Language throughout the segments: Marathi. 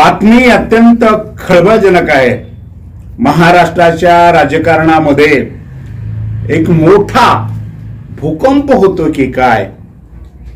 बातमी अत्यंत खळबळजनक आहे. महाराष्ट्राच्या राजकारणामध्ये एक मोठा भूकंप होतो की काय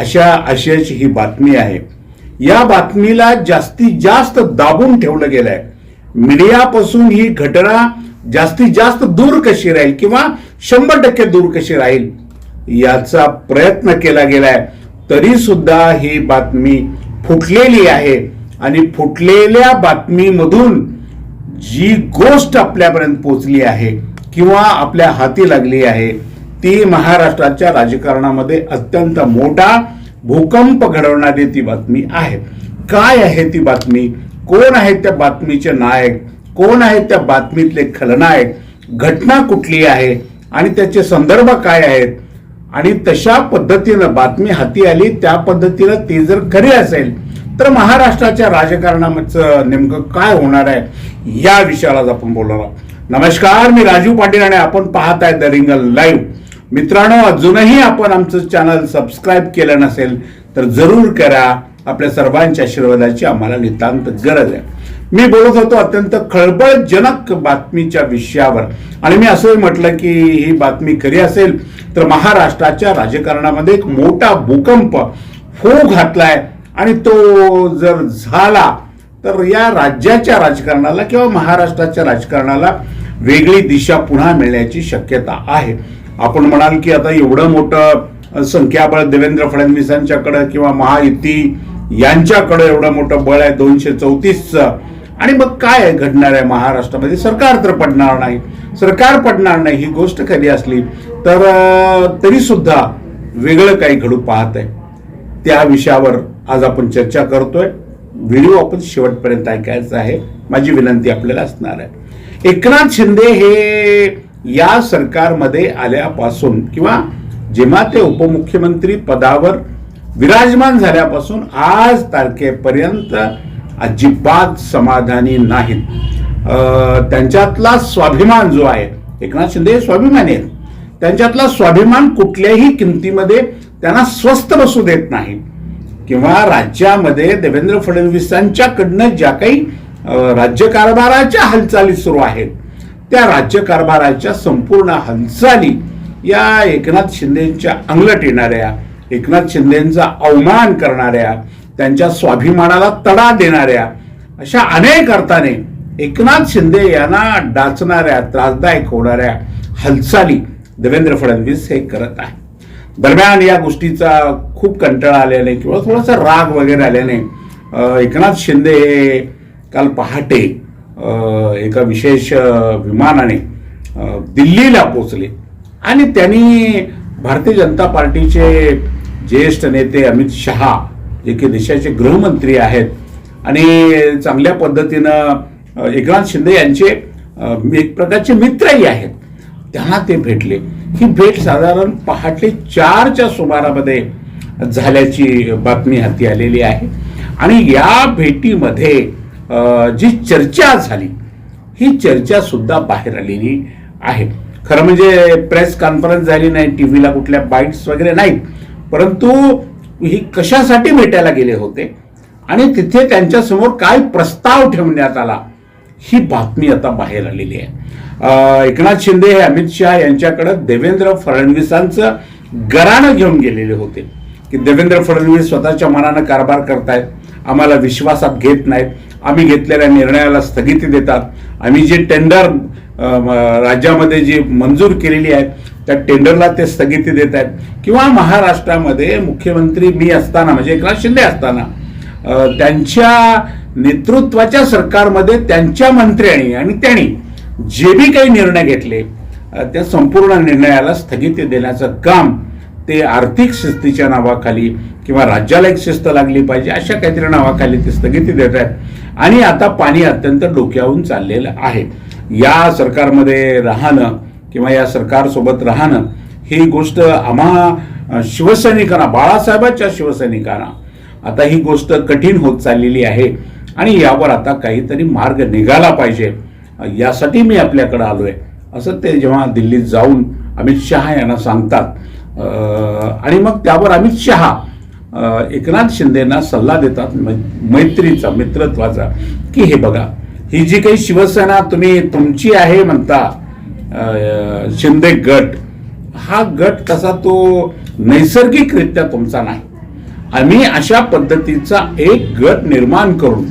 अशा आशयाची ही बातमी आहे. या बातमीला जास्तीत जास्त दाबून ठेवलं गेलंय. मीडियापासून ही घटना जास्तीत जास्त दूर कशी राहील किंवा शंभर टक्के दूर कशी राहील याचा प्रयत्न केला गेलाय. तरी सुद्धा ही बातमी फुटलेली आहे. आणि फुटलेल्या बातमीमधून जी गोष्ट आपल्यापर्यंत पोचली आहे किंवा आपल्या हाती लागली आहे ती महाराष्ट्राच्या राजकारणामध्ये अत्यंत मोठा भूकंप घडवणारी ती बातमी आहे. काय आहे ती बातमी? कोण आहेत त्या बातमीचे नायक? कोण आहेत त्या बातमीतले खलनायक? घटना कुठली आहे? आणि त्याचे संदर्भ काय आहेत? आणि तशा पद्धतीनं बातमी हाती आली त्या पद्धतीनं ती जर खरी असेल तर महाराष्ट्राच्या राजकारणाचं नेमकं काय होणार आहे या विषयाला आज आपण बोलणार आहोत. नमस्कार मी राजीव पाटील आणि आपण पाहत आहे द रिंगल लाईव्ह. मित्रांनो अजूनही आपण आमचं चॅनल सबस्क्राईब केलं नसेल तर जरूर करा. आपल्या सर्वांच्या आशीर्वादाची आम्हाला नितांत गरज आहे. मी बोलत होतो अत्यंत खळबळजनक बातमीच्या विषयावर. आणि मी असंही म्हटलं की ही बातमी खरी असेल तर महाराष्ट्राच्या राजकारणामध्ये एक मोठा भूकंप हो घातलाय. आणि तो जर झाला तर या राज्याच्या राजकारणाला किंवा महाराष्ट्राच्या राजकारणाला वेगळी दिशा पुन्हा मिळण्याची शक्यता आहे. आपण म्हणाल की आता एवढं मोठं संख्याबळ देवेंद्र फडणवीसांच्याकडं किंवा महायुती यांच्याकडं एवढं मोठं बळ आहे दोनशे चौतीसचं आणि मग काय घडणार आहे महाराष्ट्रामध्ये? सरकार तर पडणार नाही. सरकार पडणार नाही ही गोष्ट खरी असली तर तरीसुद्धा तरी सुद्धा वेगळं काही घडू पाहत आहे त्या विषयावर आज आपण चर्चा करतोय. व्हिडिओ आपण शेवटपर्यंत ऐकायचा आहे. माझी विनंती आपल्याला असणार आहे. एकनाथ शिंदे हे या सरकारमध्ये आल्यापासून किंवा जेव्हा ते उपमुख्यमंत्री पदावर विराजमान झाल्यापासून आज तारखेपर्यंत अजिबात समाधानी नाहीत. त्यांच्यातला स्वाभिमान जो आहे एकनाथ शिंदे हे स्वाभिमानी आहेत. त्यांच्यातला स्वाभिमान कुठल्याही किमतीमध्ये त्यांना स्वस्त बसू देत नाही किंवा राज्यामध्ये देवेंद्र फडणवीसांच्याकडनं ज्या काही राज्यकारभाराच्या हालचाली सुरू आहेत त्या राज्यकारभाराच्या संपूर्ण हालचाली या एकनाथ शिंदेच्या अंगलट येणाऱ्या एकनाथ शिंदेचा अवमान करणाऱ्या त्यांच्या स्वाभिमानाला तडा देणाऱ्या अशा अनेक अर्थाने एकनाथ शिंदे यांना डाचणाऱ्या त्रासदायक होणाऱ्या हालचाली देवेंद्र फडणवीस हे करत आहे दरम्यान या गोष्टीचा खूप कंटाळा आल्याने किंवा थोडासा राग वगैरे आल्याने एकनाथ शिंदे हे काल पहाटे एका विशेष विमानाने दिल्लीला पोचले आणि त्यांनी भारतीय जनता पार्टीचे ज्येष्ठ नेते अमित शहा जे की देशाचे गृहमंत्री आहेत आणि चांगल्या पद्धतीनं एकनाथ शिंदे यांचे एक प्रकारचे मित्रही आहेत. त्यांना ते भेटले. ही भेट साधारण पहाटे चारच्या सुमारामध्ये झाल्याची बातमी हाती आलेली आहे. आणि या भेटीमध्ये जी चर्चा झाली ही चर्चा सुद्धा बाहेर आलेली आहे. खरं म्हणजे प्रेस कॉन्फरन्स झाली नाही टीव्हीला कुठल्या बाईट्स वगैरे नाहीत. परंतु ही कशासाठी भेटायला गेले होते? आणि तिथे त्यांच्यासमोर काय प्रस्ताव ठेवण्यात आला? ही बातमी आता बाहेर आलेली आहे. एकनाथ शिंदे हे अमित शहा यांच्याकडे देवेंद्र फडणवीसांचं गराणं घेऊन गेलेले होते. की देवेंद्र फडणवीस स्वतःच्या मनानं कारभार करतायत आम्हाला विश्वासात घेत नाहीत. आम्ही घेतलेल्या निर्णयाला स्थगिती देतात. आम्ही जे टेंडर राज्यामध्ये जी मंजूर केलेली आहे त्या टेंडरला ते स्थगिती देत आहेत किंवा महाराष्ट्रामध्ये मुख्यमंत्री मी असताना म्हणजे एकनाथ शिंदे असताना त्यांच्या नेतृत्वाच्या सरकारमध्ये त्यांच्या मंत्र्यांनी आणि त्यांनी जे बी काही निर्णय घेतले त्या संपूर्ण निर्णयाला स्थगिती देण्याचं काम ते आर्थिक शिस्तीच्या नावाखाली किंवा राज्याला एक शिस्त लागली पाहिजे अशा काहीतरी नावाखाली ते स्थगिती देत आहेत. आणि आता पाणी अत्यंत डोक्याहून चाललेलं आहे. या सरकारमध्ये राहणं किंवा या सरकारसोबत राहणं ही गोष्ट आम्हा शिवसैनिकांना बाळासाहेबांच्या शिवसैनिकांना आता ही गोष्ट कठीण होत चाललेली आहे. आणि यावर आता काहीतरी मार्ग निघाला पाहिजे. यासाठी मी आपल्याकडे आहे असं ते जेव्हा दिल्लीत जाऊन अमित शहा यांना सांगतात आणि मग त्यावर अमित शहा एकनाथ शिंदेना सल्ला देतात मै- मैत्रीचा मित्रत्वाचा की हे बघा ही जी काही शिवसेना तुम्ही तुमची आहे म्हणता शिंदे गट हा गट कसा तो नैसर्गिकरित्या तुमचा नाही. आम्ही अशा पद्धतीचा एक गट निर्माण करून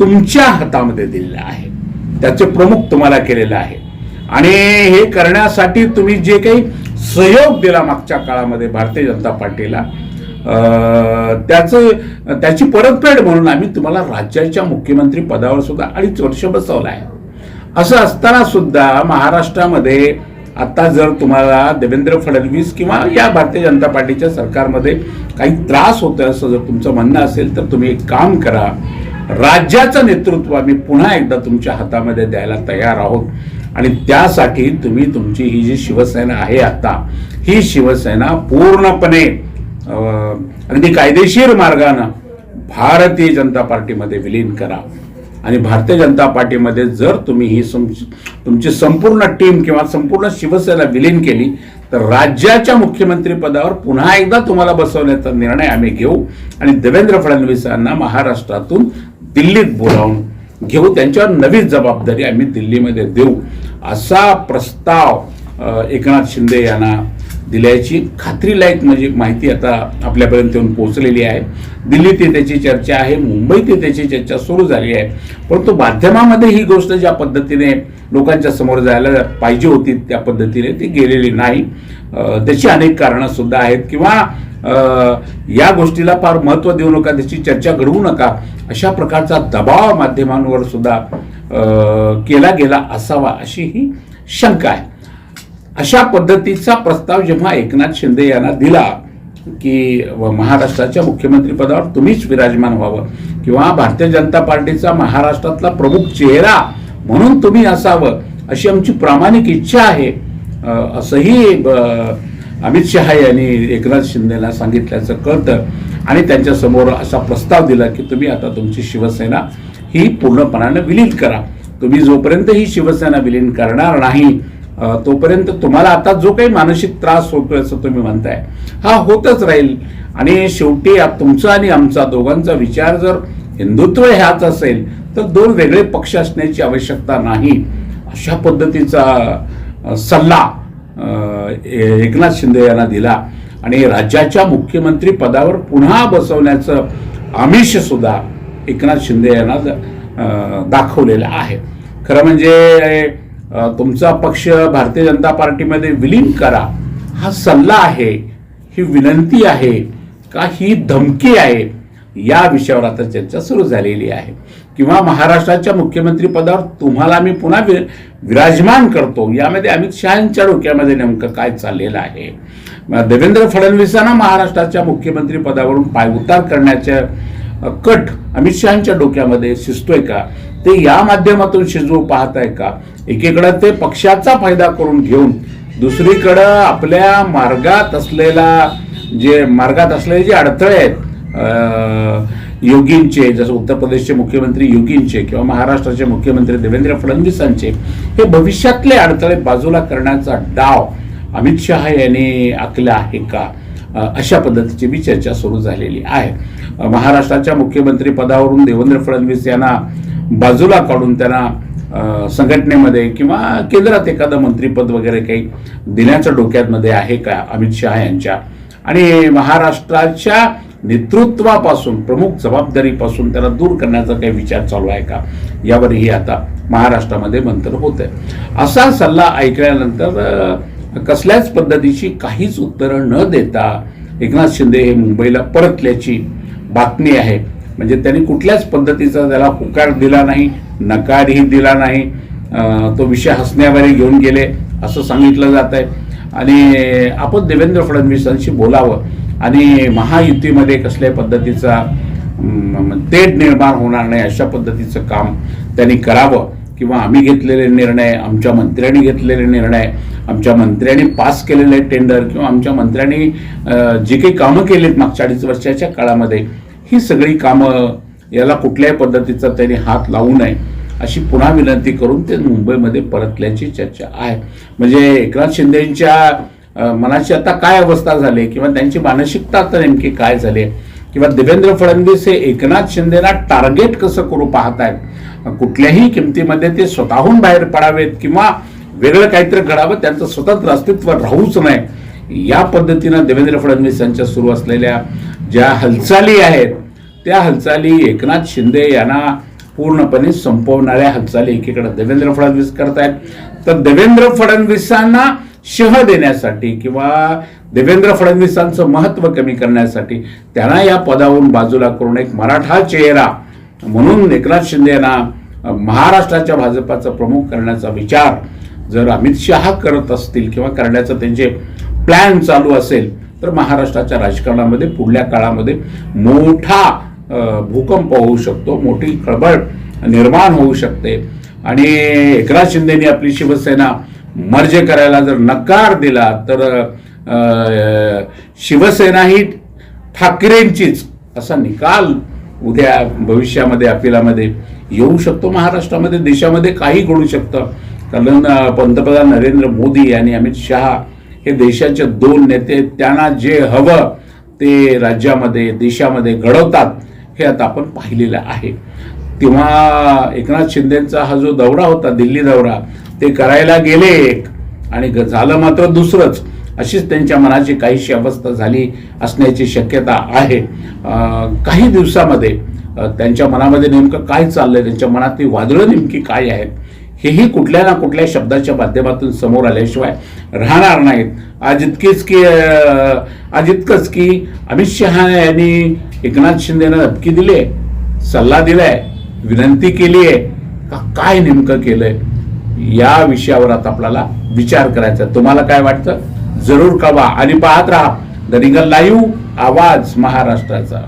तुमच्या हातामध्ये दिलेला आहे. त्याचे प्रमुख तुम्हाला केलेलं आहे. आणि हे करण्यासाठी तुम्ही जे काही सहयोग दिला मागच्या काळामध्ये भारतीय जनता पार्टीला त्याचं त्याची परतफेड म्हणून आम्ही तुम्हाला राज्याच्या मुख्यमंत्री पदावर सुद्धा अडीच वर्ष बसवलं आहे. असं असताना सुद्धा महाराष्ट्रामध्ये आता जर तुम्हाला देवेंद्र फडणवीस किंवा या भारतीय जनता पार्टीच्या सरकारमध्ये काही त्रास होतोय असं जर तुमचं म्हणणं असेल तर तुम्ही एक काम करा. राज्याचं नेतृत्व आम्ही पुन्हा एकदा तुमच्या हातामध्ये द्यायला तयार आहोत. आणि त्यासाठी तुम्ही तुमची ही जी शिवसेना आहे आता ही शिवसेना पूर्णपणे अगदी कायदेशीर मार्गानं भारतीय जनता पार्टीमध्ये विलीन करा. आणि भारतीय जनता पार्टीमध्ये जर तुम्ही ही तुमची संपूर्ण टीम किंवा संपूर्ण शिवसेना विलीन केली तर राज्याच्या मुख्यमंत्रीपदावर पुन्हा एकदा तुम्हाला बसवण्याचा निर्णय आम्ही घेऊ. आणि देवेंद्र फडणवीसांना महाराष्ट्रातून दिल्लीत बोलावून घेऊ. त्यांच्यावर नवी जबाबदारी आम्ही दिल्लीमध्ये देऊ. असा प्रस्ताव एकनाथ शिंदे यांना दिल्याची खात्रीलायक म्हणजे माहिती आता आपल्यापर्यंत येऊन पोहोचलेली आहे. दिल्लीत त्याची चर्चा आहे मुंबईत त्याची चर्चा सुरू झाली आहे. परंतु माध्यमामध्ये ही गोष्ट ज्या पद्धतीने लोकांच्या समोर जायला पाहिजे होती त्या पद्धतीने ती गेलेली नाही. त्याची अनेक कारणं सुद्धा आहेत किंवा या गोष्टीला फार महत्त्व देऊ नका त्याची चर्चा घडवू नका. अशा प्रकारचा दबाव माध्यमांवर सुद्धा केला गेला असावा अशी ही शंका आहे. अशा पद्धतीचा प्रस्ताव जेव्हा एकनाथ शिंदे यांना दिला की महाराष्ट्राच्या मुख्यमंत्रीपदावर तुम्हीच विराजमान व्हावं किंवा भारतीय जनता पार्टीचा महाराष्ट्रातला प्रमुख चेहरा म्हणून तुम्ही असावं अशी आमची प्रामाणिक इच्छा आहे असंही अमित शहा यांनी एकनाथ शिंदेला सांगितल्याचं कळतं आणि त्यांच्यासमोर असा प्रस्ताव दिला की तुम्ही आता तुमची शिवसेना ही पूर्णपणानं विलीन करा. तुम्ही जोपर्यंत ही शिवसेना विलीन करणार नाही तोपर्यंत तुम्हाला आता जो काही मानसिक त्रास होतोय असं तुम्ही म्हणताय हा होतच राहील. आणि शेवटी तुमचा आणि आमचा दोघांचा विचार जर हिंदुत्व ह्याच असेल तर दोन वेगळे पक्ष असण्याची आवश्यकता नाही. अशा पद्धतीचा सल्ला एकनाथ शिंदे यांना दिला. आणि राज्याच्या मुख्यमंत्री पदावर पुन्हा बसवण्याचं आमिष सुद्धा एकनाथ शिंदे यांना दाखवलेलं आहे. खरं म्हणजे तुमचा पक्ष भारतीय जनता पार्टीमध्ये विलीन करा. हा सल्ला आहे ही विनंती आहे का ही धमकी आहे या विषयावर आता चर्चा सुरू झालेली आहे. किंवा महाराष्ट्राच्या मुख्यमंत्रीपदावर तुम्हाला मी पुन्हा वि- विराजमान करतो. यामध्ये अमित शहाच्या डोक्यामध्ये नेमकं काय चाललेलं आहे? देवेंद्र फडणवीसांना महाराष्ट्राच्या मुख्यमंत्रीपदावरून पायउतार करण्याच्या कट. अमित शहाच्या डोक्यामध्ये शिजतोय का? ते या माध्यमातून शिजवू पाहत आहे का? एकीकडं ते पक्षाचा फायदा करून घेऊन दुसरीकडं आपल्या मार्गात असलेला जे मार्गात असलेले जे अडथळे आहेत योगींचे जसं उत्तर प्रदेशचे मुख्यमंत्री योगींचे किंवा महाराष्ट्राचे मुख्यमंत्री देवेंद्र फडणवीसांचे हे भविष्यातले अडथळे बाजूला करण्याचा डाव अमित शहा यांनी आखला आहे का? अशा पद्धतीची बी चर्चा सुरू झालेली आहे. महाराष्ट्राच्या मुख्यमंत्री पदावरून देवेंद्र फडणवीस यांना बाजूला काढून त्यांना संघटनेमध्ये किंवा केंद्रात एखादं मंत्रीपद वगैरे काही देण्याचं डोक्यातमध्ये आहे का? अमित शहा यांच्या. आणि महाराष्ट्राच्या नेतृत्वापासून प्रमुख जबाबदारीपासून त्याला दूर करण्याचा काही विचार चालू आहे का? यावरही आता महाराष्ट्रामध्ये मंथन होत आहे असा सल्ला ऐकल्यानंतर कसल्याच पद्धतीची काहीच उत्तरं न देता एकनाथ शिंदे हे मुंबईला परतल्याची बातमी आहे. म्हणजे त्यांनी कुठल्याच पद्धतीचा त्याला होकार दिला नाही नकारही दिला नाही. तो विषय हसण्यावारे घेऊन गेले असं सांगितलं जात आहे आणि आपण देवेंद्र फडणवीसांशी बोलावं. आणि महायुतीमध्ये कसल्या पद्धतीचा तेढ निर्माण होणार नाही अशा पद्धतीचं काम त्यांनी करावं. किंवा आम्ही घेतलेले निर्णय आमच्या मंत्र्यांनी घेतलेले निर्णय आमच्या मंत्र्यांनी पास केलेले टेंडर किंवा आमच्या मंत्र्यांनी जी काही कामं केलीत मागच्या अडीच वर्षाच्या काळामध्ये ही सगळी कामं याला कुठल्याही पद्धतीचा त्यांनी हात लावू नये अशी पुन्हा विनंती करून ते मुंबईमध्ये परतल्याची चर्चा आहे. म्हणजे एकनाथ शिंदेच्या मनाची आता काय अवस्था झाली किंवा त्यांची मानसिकता आता नेमकी काय झाली किंवा देवेंद्र फडणवीस हे एकनाथ शिंदेना टार्गेट कसं करू पाहत आहेत कुठल्याही किमतीमध्ये ते स्वतःहून बाहेर पडावेत किंवा वेगळं काहीतरी घडावं त्यांचं स्वतंत्र अस्तित्व राहूच नये. या पद्धतीनं देवेंद्र फडणवीस यांच्या सुरू असलेल्या ज्या हालचाली आहेत त्या हालचाली एकनाथ शिंदे यांना पूर्णपणे संपवणाऱ्या हालचाली एकीकडे देवेंद्र फडणवीस करतायत. तर देवेंद्र फडणवीसांना शह देण्यासाठी किंवा देवेंद्र फडणवीसांचं महत्त्व कमी करण्यासाठी त्यांना या पदावरून बाजूला करून एक मराठा चेहरा म्हणून एकनाथ शिंदे यांना महाराष्ट्राच्या भाजपाचा प्रमुख करण्याचा विचार जर अमित शहा करत असतील किंवा करण्याचं त्यांचे प्लॅन चालू असेल तर महाराष्ट्राच्या राजकारणामध्ये पुढल्या काळामध्ये मोठा भूकंप होऊ शकतो मोठी खळबळ निर्माण होऊ शकते. आणि एकनाथ शिंदेनी आपली शिवसेना मर्ज करायला जर नकार दिला तर शिवसेना ही ठाकरेंचीच असा निकाल उद्या भविष्यामध्ये अपिलामध्ये येऊ शकतो. महाराष्ट्रामध्ये देशामध्ये काही घडू शकतं. कारण पंतप्रधान नरेंद्र मोदी आणि अमित शहा हे देशाचे दोन नेते त्यांना जे हवं ते राज्यामध्ये देशामध्ये घडवतात हे आता आपण पाहिलेलं आहे. तेव्हा एकनाथ शिंदेचा हा जो दौरा होता दिल्ली दौरा ते करायला गेले एक आणि ग- झालं मात्र दुसरंच. अशीच त्यांच्या मनाची काहीशी अवस्था झाली असण्याची शक्यता आहे. काही दिवसामध्ये त्यांच्या मनामध्ये नेमकं काय चाललंय? त्यांच्या मनातली वादळं नेमकी काय आहेत? हेही कुठल्या ना कुठल्या शब्दाच्या माध्यमातून समोर आल्याशिवाय राहणार नाहीत. आज इतकीच की आज इतकंच की अमित शहा यांनी एकनाथ शिंदेनं धमकी दिली आहे सल्ला दिलाय विनंती केली आहे. का काय नेमकं केलंय? या विषयावर आता आपल्याला विचार करायचा तुम्हाला काय वाटतं? जरूर कळवा आणि पाहत राहा. द रिंगल लाईव्ह आवाज महाराष्ट्राचा.